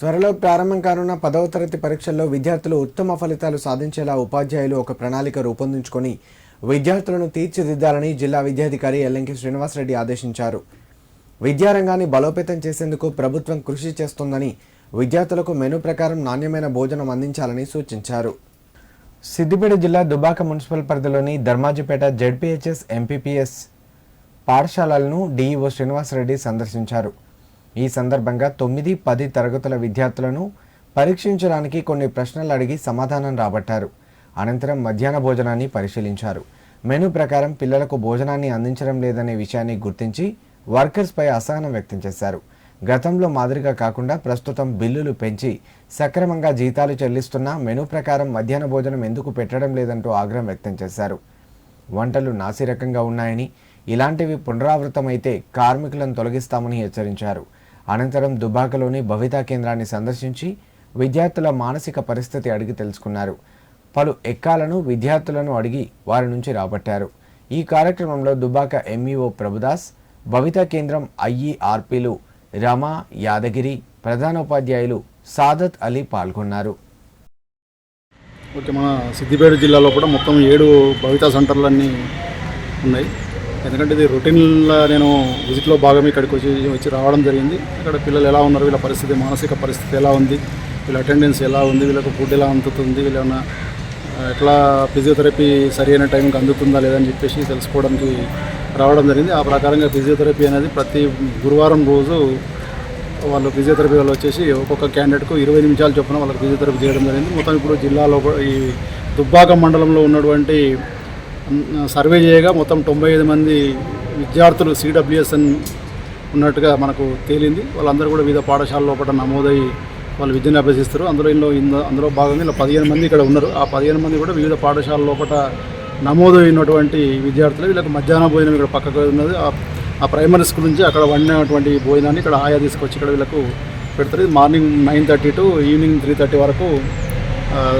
త్వరలో ప్రారంభం కానున్న పదవ తరగతి పరీక్షల్లో విద్యార్థులు ఉత్తమ ఫలితాలు సాధించేలా ఉపాధ్యాయులు ఒక ప్రణాళిక రూపొందించుకొని విద్యార్థులను తీర్చిదిద్దాలని జిల్లా విద్యాధికారి ఎల్లంకి శ్రీనివాసరెడ్డి ఆదేశించారు. విద్యారంగాన్ని బలోపేతం చేసేందుకు ప్రభుత్వం కృషి చేస్తోందని విద్యార్థులకు మెను ప్రకారం నాణ్యమైన భోజనం అందించాలని సూచించారు. సిద్దిపేట జిల్లా దుబాక మున్సిపల్ పరిధిలోని ధర్మాజిపేట జెడ్పీహెచ్ఎస్ ఎంపీపీఎస్ పాఠశాలలను డీఈఓ శ్రీనివాసరెడ్డి సందర్శించారు. ఈ సందర్భంగా తొమ్మిది పది తరగతుల విద్యార్థులను పరీక్షించడానికి కొన్ని ప్రశ్నలు అడిగి సమాధానం రాబట్టారు. అనంతరం మధ్యాహ్న భోజనాన్ని పరిశీలించారు. మెను ప్రకారం పిల్లలకు భోజనాన్ని అందించడం లేదనే విషయాన్ని గుర్తించి వర్కర్స్పై అసహనం వ్యక్తం చేశారు. గతంలో మాదిరిగా కాకుండా ప్రస్తుతం బిల్లులు పెంచి సక్రమంగా జీతాలు చెల్లిస్తున్నా మెను ప్రకారం మధ్యాహ్న భోజనం ఎందుకు పెట్టడం లేదంటూ ఆగ్రహం వ్యక్తం చేశారు. వంటలు నాసిరకంగా ఉన్నాయని ఇలాంటివి పునరావృతమైతే కార్మికులను తొలగిస్తామని హెచ్చరించారు. అనంతరం దుబాకలోని భవితా కేంద్రాన్ని సందర్శించి విద్యార్థుల మానసిక పరిస్థితి అడిగి తెలుసుకున్నారు. పలు ఎక్కాలను విద్యార్థులను అడిగి వారి నుంచి రాబట్టారు. ఈ కార్యక్రమంలో దుబాక ఎంఈఓ ప్రభుదాస్ భవితా కేంద్రం ఐఈఆర్పీలు రమా యాదగిరి ప్రధానోపాధ్యాయులు సాదత్ అలీ పాల్గొన్నారు. ఓకే మన సిద్దిపేట జిల్లాలో కూడా మొత్తం ఏడు భవితా సెంటర్లన్నీ ఉన్నాయి. ఎందుకంటే ఇది రొటీన్లో నేను విజిట్లో భాగం ఇక్కడికి వచ్చి వచ్చి రావడం జరిగింది. ఇక్కడ పిల్లలు ఎలా ఉన్నారు వీళ్ళ పరిస్థితి మానసిక పరిస్థితి ఎలా ఉంది వీళ్ళ అటెండెన్స్ ఎలా ఉంది వీళ్ళకు ఫుడ్ ఎలా అందుతుంది వీళ్ళ ఎట్లా ఫిజియోథెరపీ సరి అయిన టైంకి అందుతుందా లేదని చెప్పేసి తెలుసుకోవడానికి రావడం జరిగింది. ఆ ప్రకారంగా ఫిజియోథెరపీ అనేది ప్రతి గురువారం రోజు వాళ్ళు ఫిజియోథెరపీ వాళ్ళు వచ్చేసి ఒక్కొక్క క్యాండిడేట్కు ఇరవై నిమిషాలు చొప్పున వాళ్ళకి ఫిజియోథెరపీ చేయడం జరిగింది. మొత్తం ఇప్పుడు జిల్లాలో కూడా ఈ దుబ్బాక మండలంలో ఉన్నటువంటి సర్వే చేయగా మొత్తం తొంభై ఐదు మంది విద్యార్థులు సిడబ్ల్యూఎస్ఎన్ ఉన్నట్టుగా మనకు తేలింది. వాళ్ళందరూ కూడా వివిధ పాఠశాల లోపల నమోదై వాళ్ళు విద్యను అభ్యసిస్తారు. అందులో ఇందులో అందులో భాగంగా ఇలా పదిహేను మంది ఇక్కడ ఉన్నారు. ఆ పదిహేను మంది కూడా వివిధ పాఠశాల లోపల నమోదైనటువంటి విద్యార్థులు. వీళ్ళకి మధ్యాహ్న భోజనం ఇక్కడ పక్కకు ఉన్నది. ఆ- ప్రైమరీ స్కూల్ నుంచి అక్కడ వండినటువంటి భోజనాన్ని ఇక్కడ ఆయా తీసుకొచ్చి ఇక్కడ వీళ్ళకు పెడతారు. Morning nine thirty to evening three thirty వరకు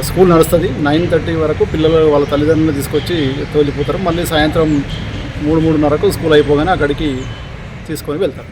స్కూల్ నడుస్తుంది. నైన్ థర్టీ వరకు పిల్లలు వాళ్ళ తల్లిదండ్రులు తీసుకొచ్చి తోలిపోతారు. మళ్ళీ సాయంత్రం మూడు మూడున్నరకు స్కూల్ అయిపోగానే అక్కడికి తీసుకొని వెళ్తారు.